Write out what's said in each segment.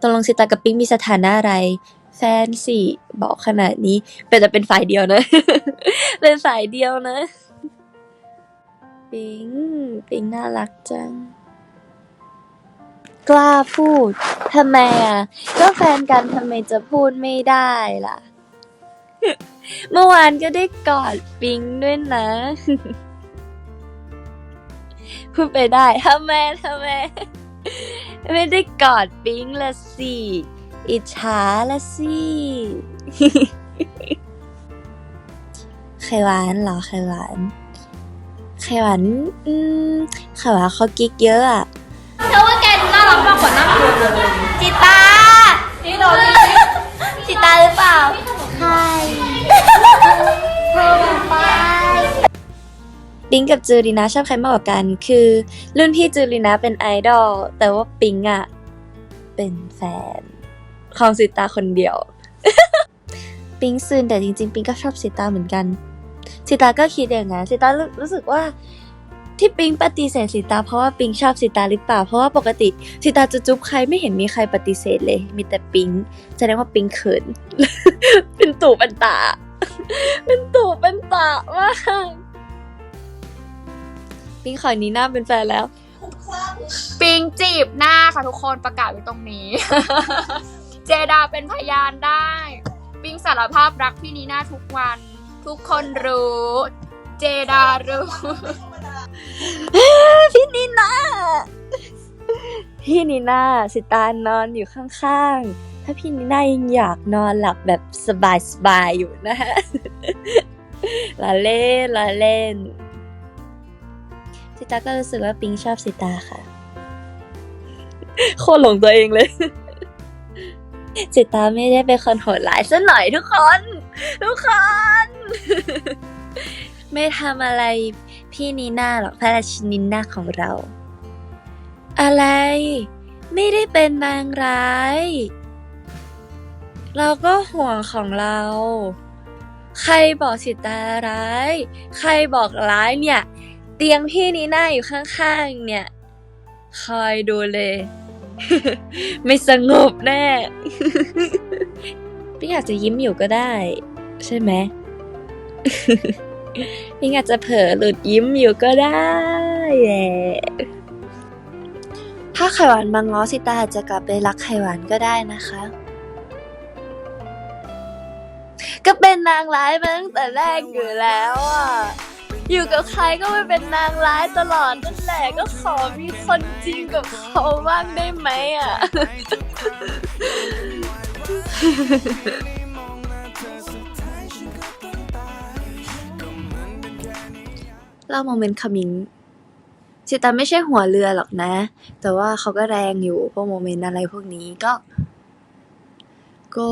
ตกลงสิตากับปิ๊งมีสถานะอะไร แฟนสิ บอกขนาดนี้เป็นแต่เป็นฝ่ายเดียวนะ เป็นฝ่ายเดียวนะ ปิ๊ง ปิ๊งน่ารักจัง กล้าพูดทำไมอะ ก็แฟนกันทำไมจะพูดไม่ได้ล่ะ เมื่อวานก็ได้กอดปิ๊งด้วยนะพูดไปได้ทำไมทำไม ไม่ได้กอดปิ๊งละสิอิจฉาละสิไข่หวานเหรอไข่หวานไข่หวานอืมไข่หวานเขากิ๊กเยอะอะเธอว่าแกน่ารักมากกว่าหน้าตัวเลยจิตา นี่เรานี่จิตาหรือเปล่า ปิงกับจูรินะชอบใครมากกว่ากัน คือ รุ่นพี่จูรินะเป็นไอดอลแต่ว่าปิงอะเป็นแฟนของสิตาคนเดียว ปิงซึนแต่จริงๆ ปิงก็ชอบสิตาเหมือนกัน สิตาก็คิดอย่างนั้นสิตารู้รู้สึกว่าที่ปิงปฏิเสธสิตาเพราะว่าปิงชอบสิตาหรือเปล่าเพราะว่าปกติสิตาจะจุ๊บใครไม่เห็นมีใครปฏิเสธเลย มีแต่ปิงแสดงว่าปิงเขิน เป็นตู่เป็นตา เป็นตู่เป็นตามาก ปิงขอนี้หน้าเป็นแฟนแล้ว ปิงจีบหน้าค่ะทุกคนประกาศไว้ตรงนี้ เจดาเป็นพยานได้ ปิงสารภาพรักพี่นีน่าทุกวัน ทุกคนรู้ เจดารู้ พี่นีน่า พี่นีน่าสิตานอนอยู่ข้างๆ ถ้าพี่นีน่ายังอยากนอนหลับแบบสบายๆอยู่นะฮะ ละเล่นละเล่น สิตาก็รู้สึกว่าปิงชอบสิตาค่ะ โคตรหลงตัวเองเลย สิตาไม่ได้เป็นคนโหดร้ายซะหน่อยทุกคน ทุกคน ไม่ทำอะไรพี่นีน่าหรอกพระราชินีน่าของเรา อะไร ไม่ได้เป็นนางร้าย เราก็ห่วงของเราใครบอกสิตาร้าย ใครบอกร้ายเนี่ย เตียงพี่นีน่าอยู่ข้างๆ เนี่ย คอยดูเลย ไม่สงบแน่พี่อาจจะยิ้มอยู่ก็ได้ ใช่ไหมพี่อาจจะเผลอหลุดยิ้มอยู่ก็ได้แหละถ้าไขหวานมาง้อสิตาอาจจะกลับไปรักไขหวานก็ได้นะคะ ก็เป็นนางร้ายมาตั้งแต่แรกอยู่แล้วอะ อยู่กับใครก็ไม่เป็นนางร้ายตลอดนั่นแหละก็ขอมีคนจริงกับเขาบ้างได้ไหมอะ เล่าโมเมนต์คามิงสิตาไม่ใช่หัวเรือหรอกนะ แต่ว่าเขาก็แรงอยู่พวกโมเมนต์อะไรพวกนี้ก็ ก็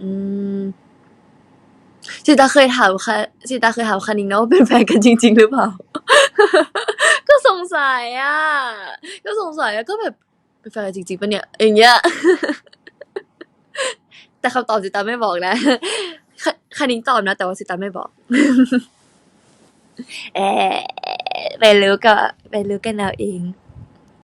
อืม สิตาเคยถามค่ะสิตาเคยถามคานิงนะว่าเป็นแฟนกันจริง ๆ หรือเปล่า ก็สงสัยอะ ก็สงสัยอะก็แบบเป็นแฟนกันจริงๆปะเนี่ยอย่างเงี้ย แต่คำตอบสิตาไม่บอกนะคคานิงตอบนะ แต่ว่าสิตาไม่บอก เออไปรู้ก็ไปรู้กันเอาเอง